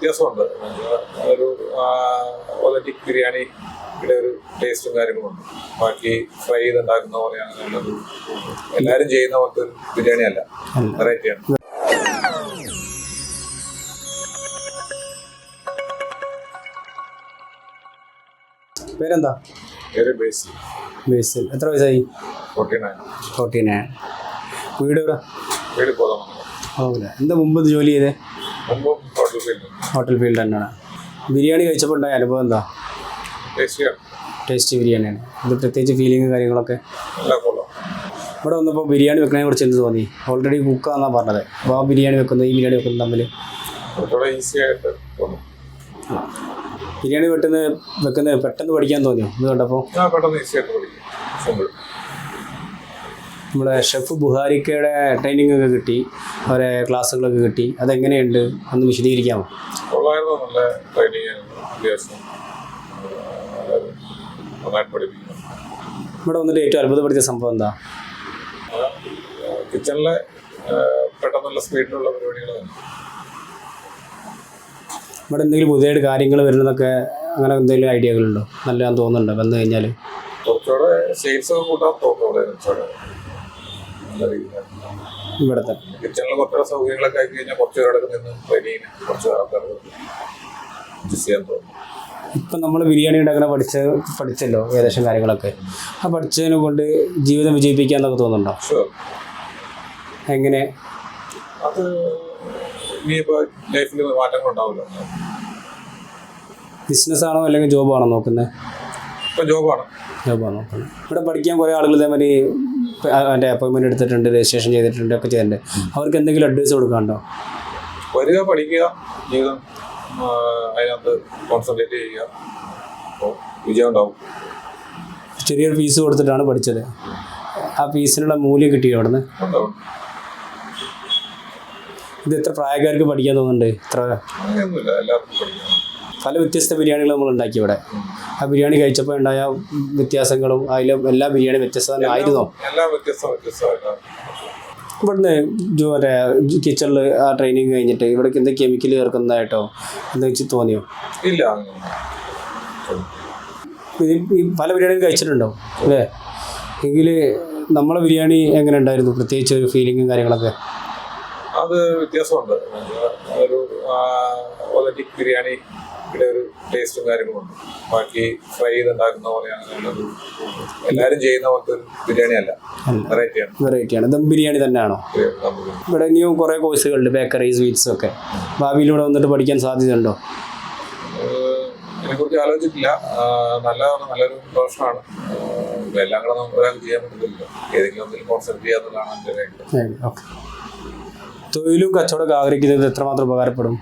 വ്യത്യാസമുണ്ട്. ഒരു ഒതന്റിക് ബിരിയാണിയുടെ ഒരു ടേസ്റ്റും കാര്യങ്ങളുണ്ട് ബാക്കി ഫ്രൈ ചെയ്തുണ്ടാക്കുന്ന പോലെയാണ് നല്ലത്. എല്ലാവരും ചെയ്യുന്ന പോലത്തെ ഒരു ബിരിയാണി അല്ല. വെറൈറ്റിയാണ് പേരെന്താ? പേര് ബേസിൽ. ബേസിൽ. എത്ര വയസ്സായി? ഫോർട്ടി നയൻ ഫോർട്ടി നയൻ വീട് എവിടെ വീട് പോകാം എന്താ മുമ്പ് ജോലി ചെയ്തേ? ഹോട്ടൽ ഫീൽഡ് തന്നെയാണ്. ബിരിയാണി കഴിച്ചപ്പോൾ ഉണ്ടായ അനുഭവം എന്താ? ടേസ്റ്റി ബിരിയാണിയാണ്. ഇത് പ്രത്യേകിച്ച് ഫീലിംഗ് കാര്യങ്ങളൊക്കെ? ഇവിടെ വന്നപ്പോൾ ബിരിയാണി വെക്കുന്നതിനെ കുറിച്ച് എന്ത് തോന്നി? ഓൾറെഡി കുക്കാന്നാണ് പറഞ്ഞത്. അപ്പോൾ ആ ബിരിയാണി വെക്കുന്നത് ഈ ബിരിയാണി വെക്കുന്നത് തമ്മിൽ ബിരിയാണി വെട്ടുന്ന വെക്കുന്നത് പെട്ടെന്ന് പഠിക്കാൻ തോന്നിയോ? ഇത് കണ്ടപ്പോൾ പെട്ടെന്ന് ഈസി ആയിട്ട് പഠിക്കും. സിമ്പിൾ നമ്മുടെ ഷെഫ് ബുഹാരിക്കയുടെ ട്രെയിനിങ് ഒക്കെ കിട്ടി അവരെ ക്ലാസ്സുകളൊക്കെ കിട്ടി. അതെങ്ങനെയുണ്ട്? ഒന്ന് വിശദീകരിക്കാമോ? കൊള്ളായിരുന്നു. നല്ല ട്രെയിനിങ് ആയിരുന്നു. അത്യാവശ്യം എല്ലാവരും നന്നായിട്ട് പഠിപ്പിക്കുന്നു. ഇവിടെ വന്നിട്ട് ഏറ്റവും അത്ഭുതപ്പെടുത്തിയ സംഭവം എന്താ? കിച്ചണിലെ പെട്ടെന്നുള്ള സ്പീഡിലുള്ള പരിപാടികൾ തന്നെ. ഇവിടെ എന്തെങ്കിലും പുതിയതായിട്ട് കാര്യങ്ങൾ വരുന്നതൊക്കെ അങ്ങനെ എന്തെങ്കിലും ഐഡിയകളുണ്ടോ നല്ലതാന്ന് തോന്നുന്നുണ്ടോ? വന്നു കഴിഞ്ഞാൽ കുറച്ചുകൂടെ സെയിൽസ് ഒക്കെ കൂട്ടാൻ തോന്നുന്നു കുറച്ചുകൂടെ. ഇവിടുത്തെ. കിച്ചണിൽ കുറച്ചുകൂടെ സൗകര്യങ്ങളൊക്കെ ആക്കി കഴിഞ്ഞാൽ കുറച്ച് പേരൊക്കെ നിന്ന് ട്രെയിനിങ്ങിന് കുറച്ച് ആൾക്കാർക്ക് അഡ്ജസ്റ്റ് ചെയ്യാൻ തോന്നുന്നു ഇപ്പം നമ്മൾ ബിരിയാണി ഉണ്ടാക്കണ പഠിച്ച പഠിച്ചല്ലോ ഏകദേശം കാര്യങ്ങളൊക്കെ. ആ പഠിച്ചതിനെ കൊണ്ട് ജീവിതം വിജയിപ്പിക്കാൻ വിജയിപ്പിക്കാന്നൊക്കെ തോന്നുന്നുണ്ടോ? എങ്ങനെ? അത് ഇനിയിപ്പോൾ ലൈഫിൽ മാറ്റങ്ങൾ ഉണ്ടാവില്ല ബിസിനസ്സാണോ അല്ലെങ്കിൽ ജോബാണോ നോക്കുന്നത്? ഇപ്പം ജോബാണ് ജോബാണ് നോക്കുന്നത്? ഇവിടെ പഠിക്കാൻ കുറേ ആളുകൾ ഇതേമാതിരി എന്റെ അപ്പോയിൻമെന്റ് എടുത്തിട്ടുണ്ട് രജിസ്ട്രേഷൻ ചെയ്തിട്ടുണ്ട് ഒക്കെ ചെയ്തിട്ടുണ്ട്. അവർക്ക് എന്തെങ്കിലും അഡ്വൈസ് കൊടുക്കാനുണ്ടോ? വരിക പഠിക്കുക ജീവിതം അതിനകത്ത് കോൺസെൻട്രേറ്റ് ചെയ്യുക. അപ്പോൾ വിജയം ഉണ്ടാവും. ചെറിയൊരു ഫീസ് കൊടുത്തിട്ടാണ് പഠിച്ചത്. ആ ഫീസിനുള്ള മൂല്യം കിട്ടിയോ അവിടെ നിന്ന് ഉണ്ടാവും. ഇത് എത്ര പ്രായക്കാർക്ക് പഠിക്കാൻ തോന്നുന്നുണ്ട്? ഇത്ര പല വ്യത്യസ്ത ബിരിയാണികൾ നമ്മൾ ഉണ്ടാക്കി ഇവിടെ. ആ ബിരിയാണി കഴിച്ചപ്പോൾ ഉണ്ടായ വ്യത്യാസങ്ങളും അതിലും എല്ലാ ബിരിയാണി വ്യത്യസ്ത ആയിരുന്നോ ഇവിടുന്ന് മറ്റേ കിച്ചണിൽ ആ ട്രെയിനിങ് കഴിഞ്ഞിട്ട് ഇവിടെ എന്ത് കെമിക്കൽ ചേർക്കുന്നതായിട്ടോ എന്താ വെച്ച് തോന്നിയോ? ഇല്ല. ഈ പല ബിരിയാണിയും കഴിച്ചിട്ടുണ്ടോ? അല്ലേ? എങ്കിൽ നമ്മളെ ബിരിയാണി എങ്ങനെ ഉണ്ടായിരുന്നു? പ്രത്യേകിച്ച് ഒരു ഫീലിങ്ങും കാര്യങ്ങളൊക്കെ? അത് വ്യത്യാസമുണ്ട്. ഒരു ഒതന്റിക് ബിരിയാണിയുടെ ഒരു ടേസ്റ്റും കാര്യങ്ങളുണ്ട് ബാക്കി ഫ്രൈ ചെയ്തുണ്ടാക്കുന്ന പോലെയാണ് നമ്മളൊരു എല്ലാവരും ചെയ്യുന്ന പോലത്തെ ഒരു ബിരിയാണി അല്ല. വെറൈറ്റിയാണ് വെറൈറ്റിയാണ് ദം ബിരിയാണി തന്നെയാണോ? ഇവിടെ ഇനിയും കുറേ കോഴ്സുകളുണ്ട് ബേക്കറി സ്വീറ്റ്സ് ഒക്കെ. ഭാവിയിൽ ഇവിടെ വന്നിട്ട് പഠിക്കാൻ സാധ്യതയുണ്ടോ? ഇതിനെക്കുറിച്ച് ആലോചിച്ചിട്ടില്ല. നല്ലതാണ്. നല്ലൊരു പ്രൊഫഷനാണ്. എല്ലാം കൂടെ നമുക്ക് ഒരാൾക്ക് ചെയ്യാൻ പറ്റത്തില്ലല്ലോ. ഏതെങ്കിലും ഒന്നിൽ കോൺസെൻട്രേറ്റ് ചെയ്യാന്നുള്ളതാണ് എന്റെ തൊഴിലും കച്ചവടമൊക്കെ ആഗ്രഹിക്കുന്നത് എത്രമാത്രം ഉപകാരപ്പെടും?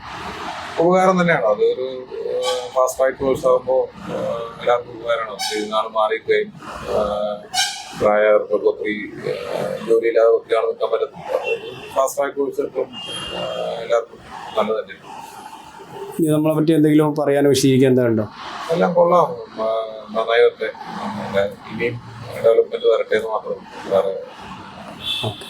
ഉപകാരം തന്നെയാണ്? അതൊരു ഫാസ്റ്റ് ഫൈറ്റ് കോഴ്സ് ആകുമ്പോൾ എല്ലാവർക്കും ഉപകാരമാണ്? ചെയ്തുനാൾ മാറിക്കുകയും പ്രായവർക്കൊക്കെ ഒത്തിരി ജോലിയില്ലാതെ ഒത്തിരി ആൾ നിൽക്കാൻ പറ്റത്തില്ല ഫാസ്റ്റ് ഫൈറ്റ് കോഴ്സ് ആ, എല്ലാവർക്കും നല്ലത് തന്നെയാണ്. ഇനി നമ്മളെ പറ്റി എന്തെങ്കിലും പറയാനോ വിശദീകരിക്കാൻ എന്താ ഉണ്ടോ? എല്ലാം കൊള്ളാം. നന്നായി വരട്ടെ. ഇനിയും ഡെവലപ്മെന്റ് വരട്ടെ എന്ന് മാത്രം വേറെ ഓക്കെ.